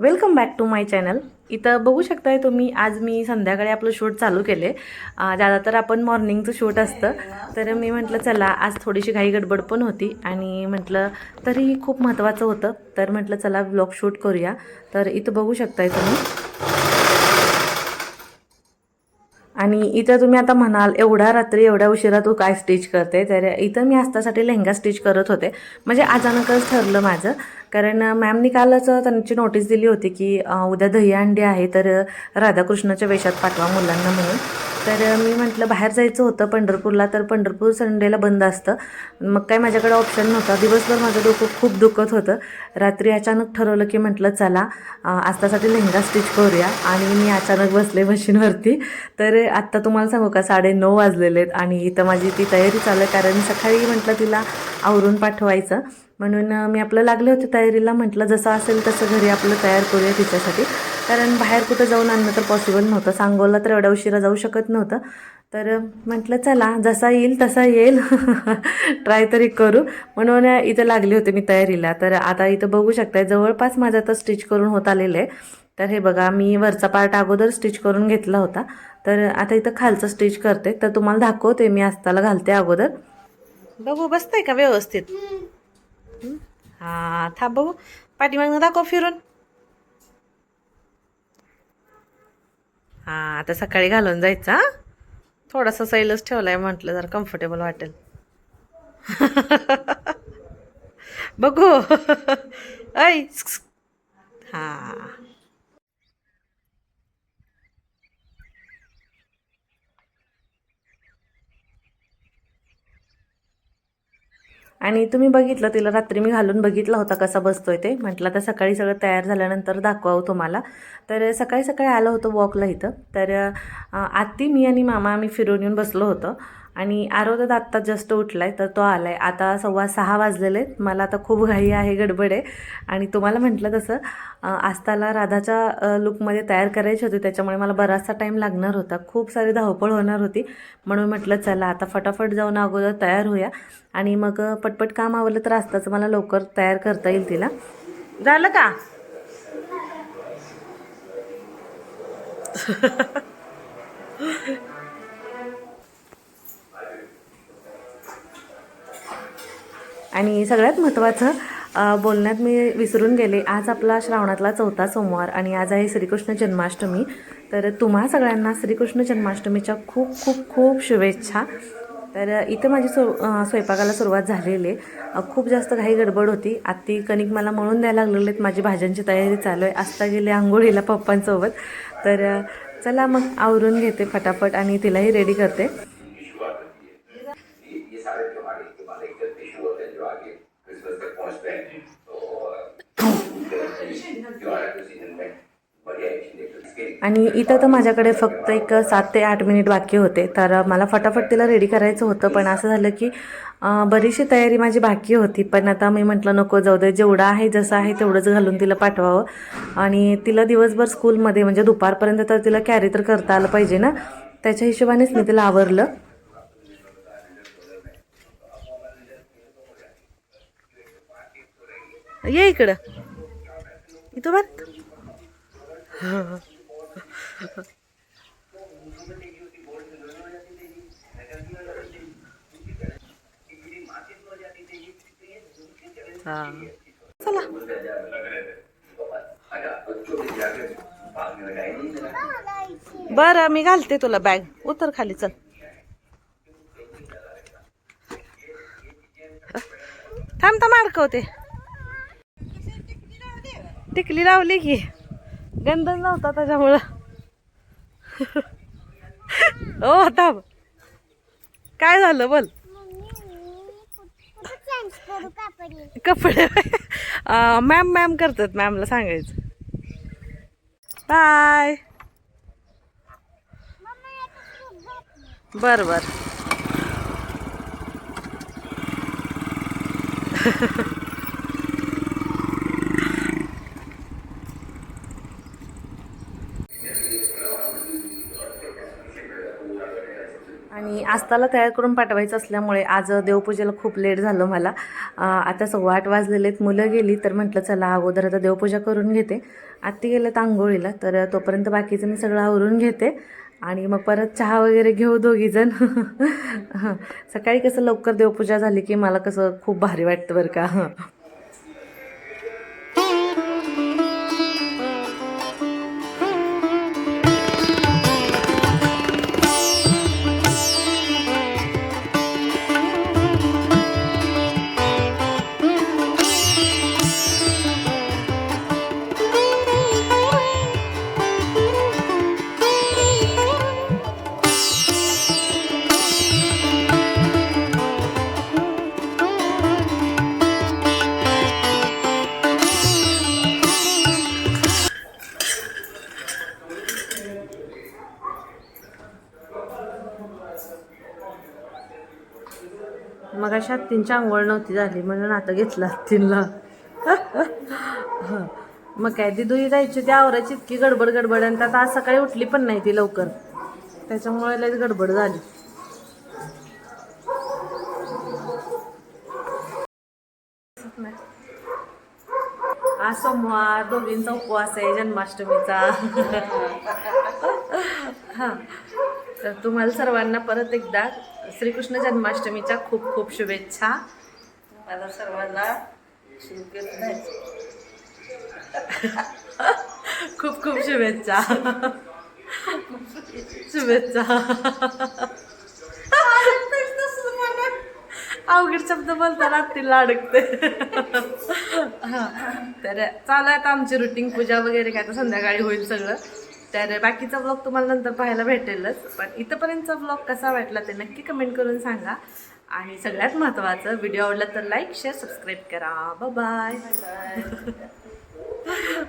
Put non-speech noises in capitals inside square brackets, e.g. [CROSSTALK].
Welcome back to my channel इथं बघू शकताय तुम्ही आज मी संध्याकाळी आपलं शूट चालू केले. ज्यादा तर आपण मॉर्निंगचं शूट असतं. तर मी म्हटलं चला आज थोडीशी घाई गडबड पण होती. आणि म्हटलं तरीही खूप महत्त्वाचं होतं. तर म्हटलं चला ब्लॉग शूट करूया. तर इथं बघू शकताय तुम्ही. आणि इथं तुम्ही आता म्हणाल एवढ्या रात्री एवढ्या उशिरा तू काय स्टिच करते? तर इथं मी आस्तासाठी लेहंगा स्टिच करत होते. म्हणजे अचानकच ठरलं माझं. कारण मॅमनी कालच त्यांची नोटीस दिली होती की उद्या दहीहंडी आहे तर राधाकृष्णाच्या वेशात पाठवा मुलांना म्हणून. तर मी म्हटलं बाहेर जायचं होतं पंढरपूरला तर पंढरपूर संडेला बंद असतं. मग काय माझ्याकडे ऑप्शन नव्हता. दिवसभर माझं डोकं खूप दुखत होतं. रात्री अचानक ठरवलं की म्हटलं चला अं, लेहंगा स्टिच करूया. आणि मी अचानक बसले मशीनवरती. तर आत्ता तुम्हाला सांगू का? साडे नऊ वाजलेले आहेत आणि इथं माझी ती तयारी चालू आहे. कारण सकाळी म्हटलं तिला आवरून पाठवायचं. म्हणून मी आपलं लागले होते तयारीला. म्हटलं जसं असेल तसं घरी आपलं तयार करूया तिच्यासाठी. कारण बाहेर कुठं जाऊन आणणं तर पॉसिबल नव्हतं. सांगोला तर एवढ्या उशिरा जाऊ शकत नव्हतं. तर म्हटलं चला जसा येईल तसा येईल. [LAUGHS] ट्राय तरी करू. म्हणून इथं लागले होते मी तयारीला. तर आता इथं बघू शकताय जवळपास माझं आता स्टिच करून होत आलेलं आहे. तर हे बघा मी वरचा पार्ट अगोदर स्टिच करून घेतला होता. तर आता इथं खालचं स्टिच करते. तर तुम्हाला दाखवते मी आस्ताला घालते अगोदर. बघू बसतंय का व्यवस्थित? हां? हा थांब बघू. पाठीमागनं दाखव फिरून. हां आता सकाळी घालून जायचं थोडासा सैलच ठेवलाय म्हटलं जरा कम्फर्टेबल वाटेल. [LAUGHS] बघू. [LAUGHS] ऐ आणि तुम्ही बघितलं तिला रात्री मी घालून बघितला होता कसा बसतोय ते. म्हटलं आता सकाळी सगळं तयार झाल्यानंतर दाखवावं तुम्हाला. तर सकाळी सकाळी आलं होतं वॉकला इथं. तर आत्ती मी आणि मामा आम्ही फिरून येऊन बसलो होतो. आणि आरोग्यात आत्ता जस्ट उठलाय तर तो आलाय. आता सव्वा सहा वाजलेले आहेत. मला आता खूप घाई आहे गडबड आहे. आणि तुम्हाला म्हटलं तसं आस्ताला राधाच्या लुकमध्ये तयार करायची होती. त्याच्यामुळे मला बराचसा टाईम लागणार होता. खूप सारी धावपळ होणार होती. म्हणून म्हटलं चला आता फटाफट जाऊन अगोदर तयार होऊया. आणि मग पटपट काम आवडलं तर आस्ताचं मला लवकर तयार करता येईल तिला. झालं का? [LAUGHS] आणि सगळ्यात महत्त्वाचं बोलण्यात मी विसरून गेले. आज आपला श्रावणातला चौथा सोमवार आणि आज आहे श्रीकृष्ण जन्माष्टमी. तर तुम्हा सगळ्यांना श्रीकृष्ण जन्माष्टमीच्या खूप खूप खूप शुभेच्छा. तर इथं माझी सु स्वयंपाकाला सुरुवात झालेली आहे. खूप जास्त घाई गडबड होती. आत्ती कणिक मला मळून द्यायला लागलेले आहेत. माझी भाज्यांची तयारी चालू आहे. आत्ता गेले आंघोळीला पप्पांसोबत. तर चला मग आवरून घेते फटाफट आणि तिलाही रेडी करते ये ये सारे त्योहार एक के बाद एक चलते शुरू होते हैं जो आगे क्रिसमस तक पहुंचते हैं तो त्योहार के सीजन में बढ़िया एक्शन देखते हैं आणि इथं तर माझ्याकडे फक्त एक सात ते आठ मिनिट बाकी होते. तर मला फटाफट तिला रेडी करायचं होतं पण असं झालं की बरीचशी तयारी माझी बाकी होती. पण आता मी म्हटलं नको जाऊ दे जेवढं आहे जसं आहे तेवढंच घालून तिला पाठवावं. आणि तिला दिवसभर स्कूलमध्ये म्हणजे दुपारपर्यंत तर तिला कॅरी तर करता आलं पाहिजे ना? त्याच्या हिशोबानेच मी तिला आवरलं. ये इकडं. इथं बर हा चला. बरं मी घालते तुला बॅग. उतर खाली चल. थांबता माडकवते टिकली लावली की. गंधच नव्हता त्याच्यामुळं. [LAUGHS] हो थांब. काय झालं बोल. कपडे. मॅम मॅम करतात मॅमला सांगायचं. बाय बर बर. आणि आस्ताला तयार करून पाठवायचं असल्यामुळे आज देवपूजेला खूप लेट झालं मला. आता सव्वा आठ वाजलेले मुलं गेली तर म्हटलं चला अगोदर आता देवपूजा करून घेते. आत्ती गेलं तर आंघोळीला तर तोपर्यंत बाकीचं मी सगळं आवरून घेते. आणि मग परत चहा वगैरे घेऊ दोघीजण. हं. [LAUGHS] सकाळी कसं लवकर देवपूजा झाली की मला कसं खूप भारी वाटतं बरं का. मग अशा तीनच्या आंघोळ नव्हती झाली म्हणून आता घेतला तीनला मग काय ती दुई जायची ती आवराची इतकी गडबड गडबड आणि त्यात आज सकाळी उठली पण नाही ती लवकर. त्याच्यामुळे लयच गडबड झाली. आज सोमवार दोघींचा उपवास आहे जन्माष्टमीचा. हा. तर तुम्हाला सर्वांना परत एकदा श्रीकृष्ण जन्माष्टमीच्या खूप खूप शुभेच्छा. मला सर्वांना शुभेच्छा खूप खूप शुभेच्छा. शुभेच्छा. अवघड शब्द बोलताना तिला अडकते हा. तर चालू आता आमची रुटीन पूजा वगैरे काय तर संध्याकाळी होईल सगळं. तर बाकीचा ब्लॉग तुम्हाला नंतर पाहायला भेटेलच. पण इथंपर्यंतचा ब्लॉग कसा वाटला ते नक्की कमेंट करून सांगा. आणि सगळ्यात महत्त्वाचं व्हिडिओ आवडला तर लाईक शेअर सबस्क्राईब करा. बाय [LAUGHS]